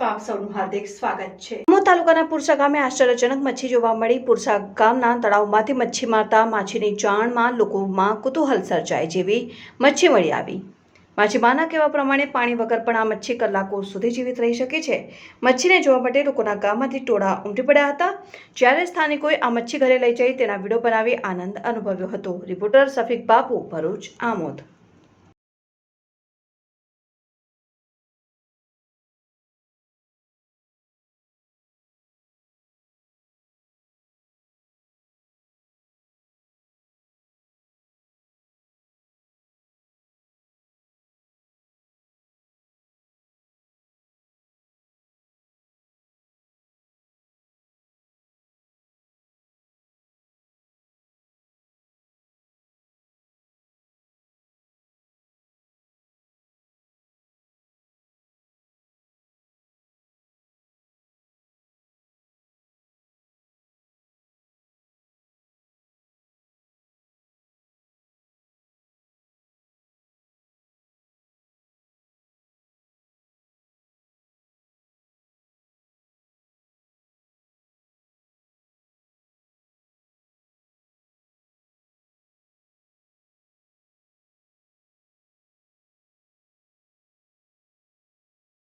આપ સૌનું હાર્દિક સ્વાગત છે. આમોદ તાલુકાના પુરસા ગામે આશ્ચર્યજનક મચ્છી જોવા મળી. પુરસા ગામના તળાવમાંથી મચ્છી મારતા માછીની જાણમાં લોકોમાં કુતૂહલ સર્જાય જેવી મચ્છી મળી આવી. માછીમારના કહેવા પ્રમાણે પાણી વગર પણ આ મચ્છી કલાકો સુધી જીવિત રહી શકે છે. મચ્છીને જોવા માટે લોકોના ગામમાંથી ટોળા ઉમટી પડ્યા હતા. જ્યારે સ્થાનિકોએ આ મચ્છી ઘરે લઈ જઈ તેના વીડિયો બનાવી આનંદ અનુભવ્યો હતો. રિપોર્ટર સફીક બાપુ, ભરૂચ, આમોદ.